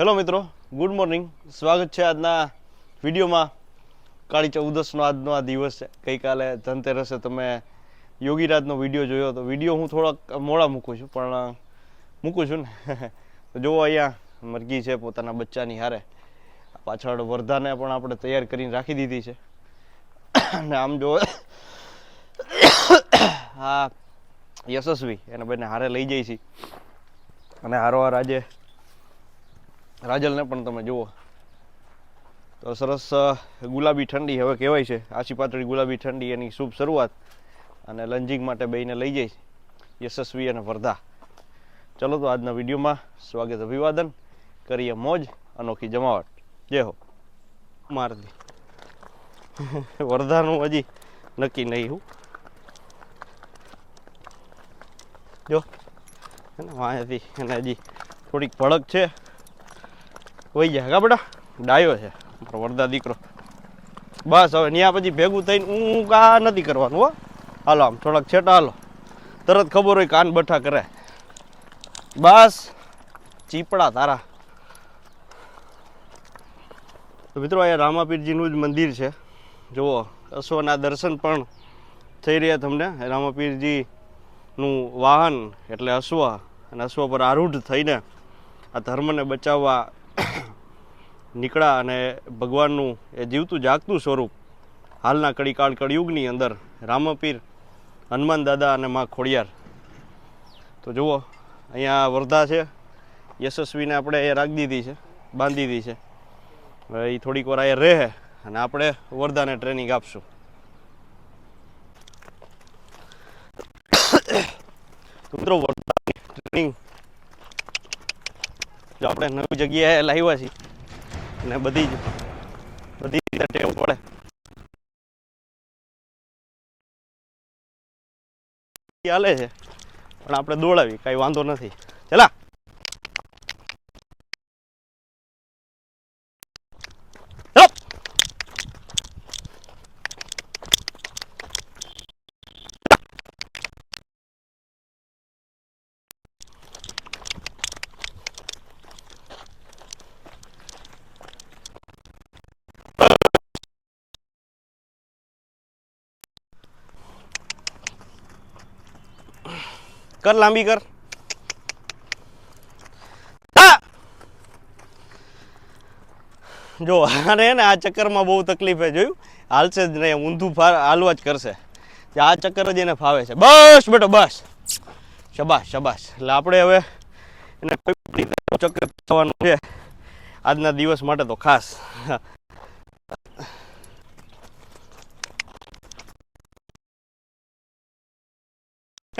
Hello મિત્રો good morning સ્વાગત છે આજના વિડીયોમાં. કાળી ચૌદસનો આજનો આ દિવસ છે. ગઈકાલે ધનતેરસે તમે યોગીરાજનો વીડિયો જોયો તો વીડિયો હું થોડાક મોડા મૂકું છું, પણ મૂકું છું ને. તો જુઓ અહીંયા મરઘી છે પોતાના બચ્ચાની હારે. પાછળ વરધાને પણ આપણે તૈયાર કરીને રાખી દીધી છે. અને આમ જો હા યશસ્વી એને બંને હારે લઈ જઈ છીએ અને હારોહાર આજે રાજલને પણ તમે જુઓ. તો સરસ ગુલાબી ઠંડી હવે કહેવાય છે. આછી પાતળી ગુલાબી ઠંડી એની શુભ શરૂઆત. અને લંજિંગ માટે બેને લઈ જઈશ યશસ્વી અને વરધા. ચલો તો આજના વિડીયોમાં સ્વાગત અભિવાદન. કરીએ મોજ અનોખી જમાવટ. જય હો. મારદી વરધાનું હજી નક્કી નહીં હું. જો વાંથી એને હજી થોડીક ભડક છે. વહી જાય બેટા? ડાયો છે. મારો વરદા દીકરો. બસ હવે ત્યાં પછી ભેગું થઈને હું કા નથી કરવાનું, હો. હાલો, આમ થોડાક છેટા હાલો. તરત ખબર હોય કાન બઠા કરે બસ, ચીપડા તારા. મિત્રો, અહીંયા રામાપીરજીનું જ મંદિર છે. જુઓ, અશ્વના દર્શન પણ થઈ રહ્યા તમને. રામાપીરજીનું વાહન એટલે અશ્વ, અને અશ્વ પર આરૂઢ થઈને આ ધર્મને બચાવવા નીકળ્યા અને ભગવાનનું એ જીવતું જાગતું સ્વરૂપ હાલના કળીકાળ કળિયુગની અંદર રામપીર, હનુમાન દાદા અને માં ખોડિયાર. તો જુઓ, અહીંયા વર્ધા છે. યશસ્વીને આપણે એ રાખી દીધી છે, બાંધી દીધી છે. હવે એ થોડીક વાર અહીંયા રહે અને આપણે વર્ધાને ટ્રેનિંગ આપશું. મિત્રો, વર્ધાની ટ્રેનિંગ જો આપણે નવી જગ્યાએ લાવ્યા છીએ. અને બધી જ બધી રીતે ટેવ પડે. ચાલે છે. પણ આપણે દોડાવી કાંઈ વાંધો નથી. ચલા ચલો. કર, લાંબી કર. જો, આને ને આ ચક્કરમાં બહુ તકલીફ હે, જોયું? હાલશે જ નહીં ઊંધું ફાર, હાલવા જ કરશે. આ ચક્કર જ એને ફાવે છે. બસ, બેટો, બસ. શબાશ શબાશ. એટલે આપણે હવે એને કોઈ ચક્કર થવાનું છે. આજના દિવસ માટે તો ખાસ.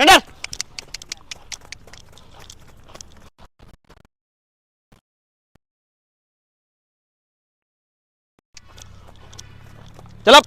હેડર! ચલો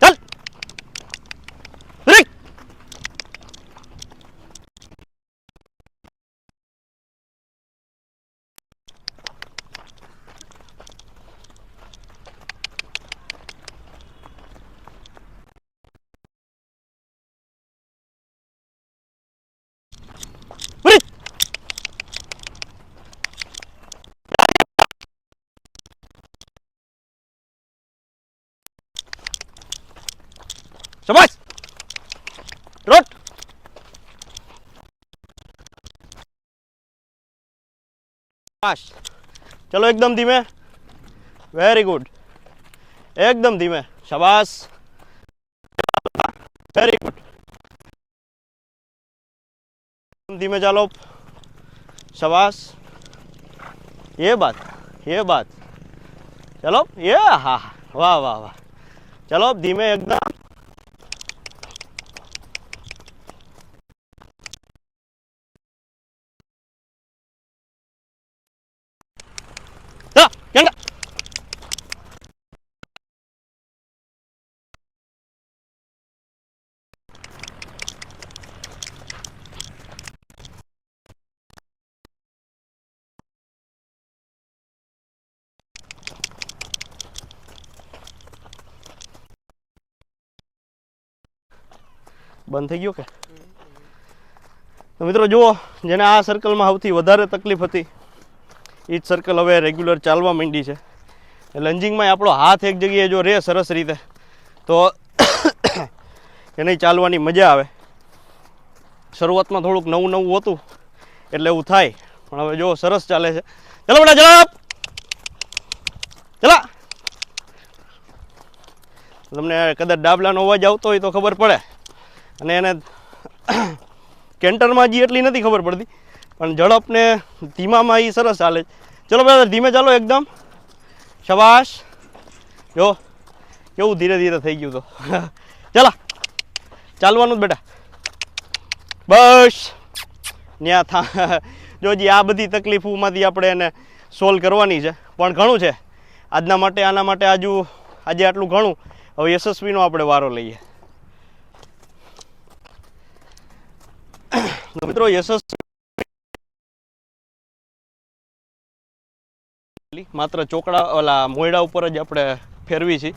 ચાલ બ્રેક બ્રેક શાબાશ રોટ શાબાશ ચલો એકદમ ધીમે વેરી ગુડ એકદમ ધીમે શાબાશ વેરી धीमे चलो शबाश ये बात ये बात चलो ये हाँ वाह वाह वाह चलो धीमे एकदम બંધ થઈ ગયો કે? તો મિત્રો જુઓ, જેને આ સર્કલમાં સૌથી વધારે તકલીફ હતી એ જ સર્કલ હવે રેગ્યુલર ચાલવા માંડી છે. લંજિંગમાં આપણો હાથ એક જગ્યાએ જો રહે સરસ રીતે, તો એને ચાલવાની મજા આવે. શરૂઆતમાં થોડુંક નવું નવું હતું, એટલે એવું થાય, પણ હવે જો સરસ ચાલે છે. ચલો બેટા ઝડપ ચલા. તમને કદાચ ડાબલાનો અવાજ આવતો હોય તો ખબર પડે. અને એને કેન્ટરમાં હજી એટલી નથી ખબર પડતી, પણ ઝડપને ધીમામાં એ સરસ ચાલે છે. ચલો બરાબર ધીમે ચાલો એકદમ. શબાશ. જો, કેવું ધીરે ધીરે થઈ ગયું તો. ચાલા. ચાલવાનું જ બેટા. બસ. ત્યાં થા જો હજી આ બધી તકલીફોમાંથી આપણે એને સોલ્વ કરવાની છે. પણ ઘણું છે. આજના માટે, આના માટે આજુ આજે આટલું ઘણું. હવે યશસ્વીનો આપણે વારો લઈએ તો મિત્રો યશસ્વી માત્ર ચોકડા, ઓલા મોયડા ઉપર જ આપણે ફેરવી છે.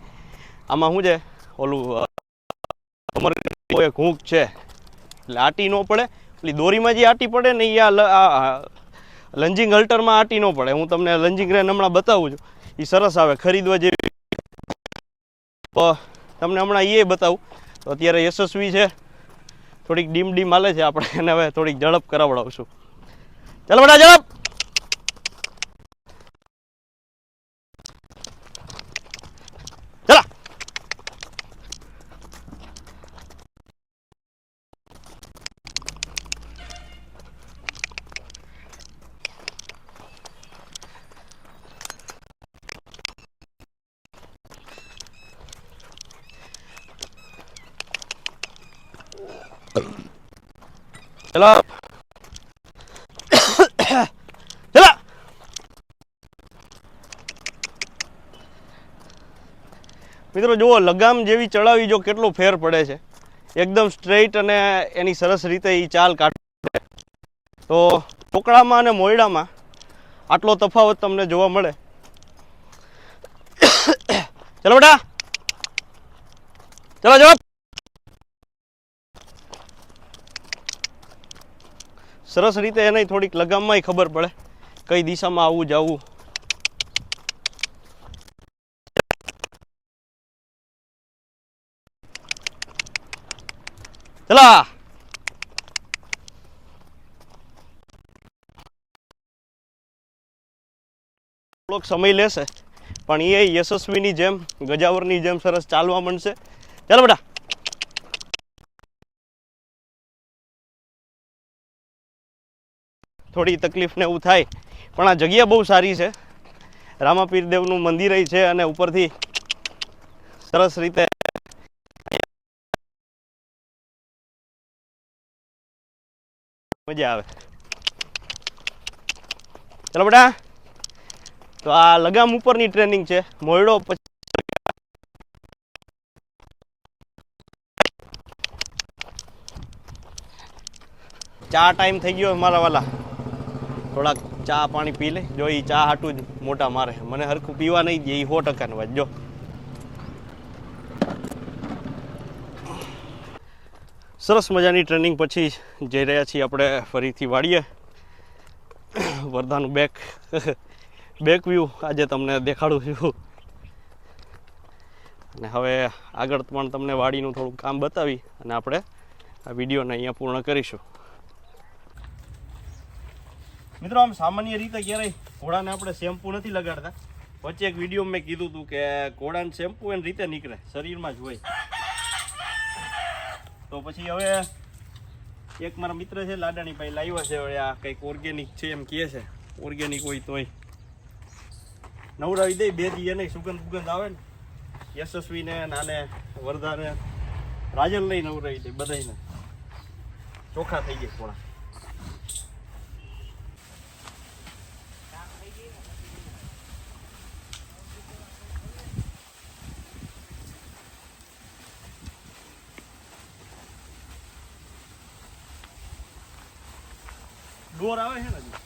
આમાં શું છે? ઓલું અમર ઘૂંક છે. એટલે આટી ન પડે. એટલે દોરીમાં જે આટી પડે ને એ આ લંજિંગ હલ્ટરમાં આટી ન પડે. હું તમને લંજિંગ રેન હમણાં બતાવું છું. એ સરસ આવે, ખરીદવા જેવી. તમને હમણાં એ બતાવું. તો અત્યારે યશસ્વી છે. થોડીક ડીમ ડીમ હાલે છે આપણે એને હવે થોડીક ઝડપ કરાવડાવશું ચાલો બેટા ઝડપ! ચલો ચલો મિત્રો, જુઓ, લગામ જેવી ચડાવી જો કેટલો ફેર પડે છે. એકદમ સ્ટ્રેઇટ અને એની સરસ રીતે એ ચાલ કાઢે તો ટોકડામાં અને મોયડામાં આટલો તફાવત તમને જોવા મળે. ચલો બેટા. ચલો, જવાબ. સરસ રીતે એને થોડીક લગામમાંય ખબર પડે. કઈ દિશામાં આવવું જવું. ચલા! થોડોક સમય લેશે, પણ એ યશસ્વીની જેમ, ગજાવરની જેમ સરસ ચાલવા માંડશે. ચાલો બેટા. થોડી તકલીફ ને એવું થાય, પણ આ જગ્યા બહુ સારી છે. રામાપીર દેવનું મંદિર ય છે અને ઉપરથી સરસ રીતે મજા આવે. ચલો બેટા, તો આ લગામ ઉપરની ટ્રેનિંગ છે. મોયડો પછી ચા ટાઈમ થઈ ગયો મારા વાલા. થોડાક ચા પાણી પી લે. જો એ ચા હાટું જ મોટા મારે. મને હરખું પીવા નહીં દે એ સો ટકાની વાત જો. સરસ મજાની ટ્રેનિંગ પછી જઈ રહ્યા છીએ આપણે ફરીથી વાળીએ વરદાનું બેક. બેક વ્યૂ આજે તમને દેખાડું છું. અને હવે આગળ પણ તમને વાડીનું થોડું કામ બતાવી અને આપણે આ વિડીયોને અહીંયા પૂર્ણ કરીશું. મિત્રો, આમ સામાન્ય રીતે ક્યારેય ઘોડાને આપણે શેમ્પુ નથી લગાડતા. વચ્ચે એક વીડિયો મેં કીધું હતું કે ઘોડાને શેમ્પુ એની રીતે નીકળે, શરીરમાં જ હોય. તો પછી હવે એક મારા મિત્ર છે લાડાણી ભાઈ લાવ્યા છે, હવે આ કંઈક ઓર્ગેનિક છે એમ કહે છે. ઓર્ગેનિક હોય તોય. નવડાવી દઈ બે દી એને સુગંધ બુગંધ આવે ને, યશસ્વીને નાને વરદાને. રાજલ લઈ નવડાવી દઈ બધાને ચોખ્ખા થઈ ગયા થોડા ડોર આવે છે ને હજી?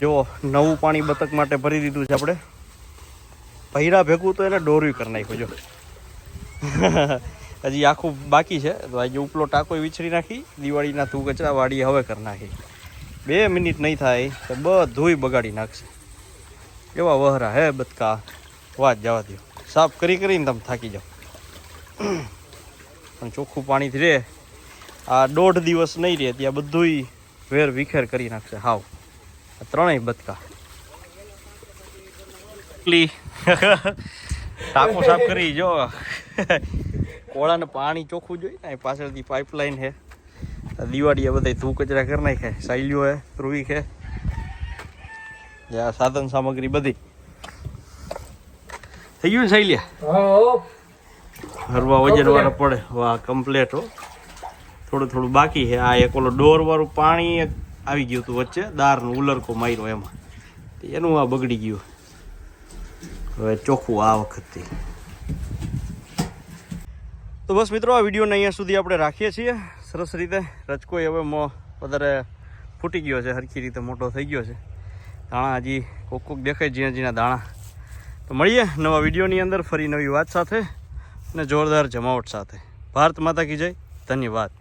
જો નવું પાણી બતક માટે ભરી દીધું છે આપણે. ભૈરા ભેગું તો એને દોર્યું કરી નાખ્યું, જો. હજી આખું બાકી છે, તો આજે ઉપલો ટાંકો વિછરી નાખી, દિવાળીના તું કચરા વાળી હવે કરી નાખી. બે મિનિટ નહીં થાય, તો બધુંય બગાડી નાખશે. એવા વહરા હે બતકા. વાત જવા દો સાફ કરી કરીને તમે થાકી જાઓ. પણ ચોખ્ખું પાણીથી રે આ દોઢ દિવસ નહીં રહે, ત્યાં બધુંય વેર વિખેર કરી નાખશે. હાવ. ત્રણેય બતકા. ટાંકો સાફ કરી જો. કોળાને પાણી ચોખ્ખું જોઈએ ને પાછળથી પાઇપલાઇન છે. આ દિવાળીએ બધા ધૂ કચરા કરી નાખે સાયલીઓ હે રૂવી છે. આ સાધન સામગ્રી બધી. થઈ ગયું ને સાયલિયા હરવા વજન વાળા પડે. વાહ કમ્પ્લેટ હો. થોડું થોડું બાકી છે. આ એક ઓલો ડોર વાળું પાણી એક આવી ગયું હતું વચ્ચે, દારનું ઉલરકો માર્યો એમાં. એનું આ બગડી ગયું. હવે ચોખ્ખું આ વખતથી. તો બસ મિત્રો, આ વિડીયોને અહીંયા સુધી આપણે રાખીએ છીએ. સરસ રીતે રચકોય હવે મો વધારે ફૂટી ગયો છે સરખી રીતે મોટો થઈ ગયો છે. દાણા હજી કોક કોક દેખાય ઝીણા જીના દાણા. તો મળીએ નવા વિડીયોની અંદર ફરી નવી વાત સાથે અને જોરદાર જમાવટ સાથે. ભારત માતા કી જય. ધન્યવાદ.